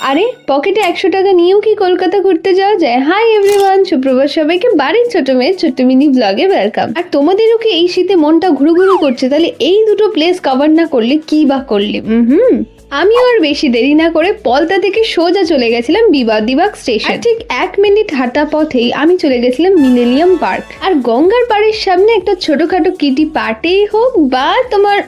আরে, পকেটে একশো টাকা নিয়েও কি কলকাতা ঘুরতে যাওয়া যায়? হাই এভরিওয়ান সুপ্রভাত সবাইকে। বাড়ির ছোট মেয়ে ছোট্ট মিনি ব্লগে ওয়েলকাম আর তোমাদেরও কি এই শীতে মনটা ঘুরু ঘুরু করছে? তাহলে এই দুটো প্লেস কভার না করলে কি বা করলে? হুম। আমি আর বেশি দেরি না করে পলতা থেকে সোজা চলে গেছিলাম বিবাদিবাগ স্টেশন। ঠিক এক মিনিট হাঁটা পথেই আমি চলে গেছিলাম মিলেনিয়াম পার্ক। আর গঙ্গার পাড়ের সামনে একটা ছোটখাটো কিটি পার্টেই হোক বা তোমার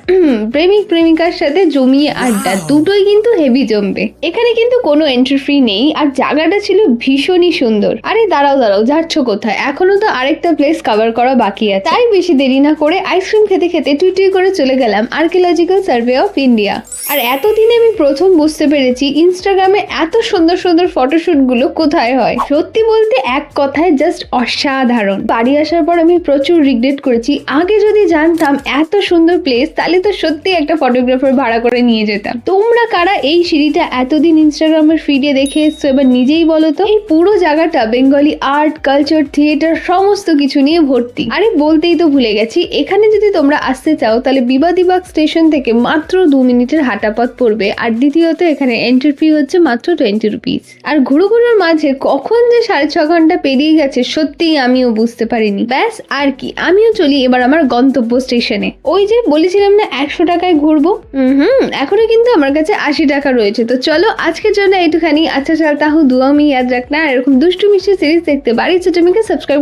প্রেমিক প্রেমিকার সাথে জমিয়ে আড্ডা দুটোই কিন্তু হেভি জমবে। এখানে কিন্তু কোনো এন্ট্রি ফ্রি নেই আর জায়গাটা ছিল ভীষণই সুন্দর। আরে দাঁড়াও দাঁড়াও যাচ্ছ কোথায়? এখনও তো আরেকটা প্লেস কভার করা বাকি আছে। তাই বেশি দেরি না করে আইসক্রিম খেতে খেতে টুই টুই করে চলে গেলাম আর্কিওলজিক্যাল সার্ভে অফ ইন্ডিয়া আর এতদিনে আমি প্রথম বুঝতে পেরেছি ইনস্টাগ্রামে এত সুন্দর সুন্দর ফটোশুটগুলো কোথায় হয়। সত্যি বলতে এক কথায় জাস্ট অসাধারণ। বাড়ি আসার পর আমি প্রচুর রিগ্রেট করেছি। আগে যদি জানতাম এত সুন্দর প্লেস তাহলে তো সত্যি একটা ফটোগ্রাফার ভাড়া করে নিয়ে যেতাম। তোমরা কারা এই সিঁড়িটা এতদিন ইনস্টাগ্রামের ফিডে দেখে এসছো? এবার নিজেই বলো তো। এই পুরো জায়গাটা বেঙ্গলি আর্ট কালচার থিয়েটার সমস্ত কিছু নিয়ে ভর্তি। আরে বলতেই তো ভুলে গেছি। এখানে যদি তোমরা আসতে চাও, তাহলে বিবাদিবাগ স্টেশন থেকে মাত্র দু মিনিটের হাঁটা পথ পড়বে। আর দ্বিতীয়ত এখানে এন্ট্রি ফি হচ্ছে মাত্র টোয়েন্টি রুপিস আর ঘুরু ঘুরুর মাঝে কখন যে সাড়ে ছ ঘণ্টা পেরিয়ে গেছে সত্যিই আমিও বুঝতে পারিনি। ব্যাস, আর কি, আমিও চলি এবার আমার গন্তব্য স্টেশনে। ওই যে বলেছিলাম না, একশো টাকায় ঘুরবো? হুম এখনও কিন্তু আমার কাছে আশি টাকা রয়েছে। তো চলো, আজকের জন্য এইটুখানি। আচ্ছা চাল হুঁ দুয়া আমি ইয়াদ রাখনা এরকম দুষ্টু মিষ্টি সিরিজ দেখতে বাড়ি ছোট মেয়েকে সাবস্ক্রাইব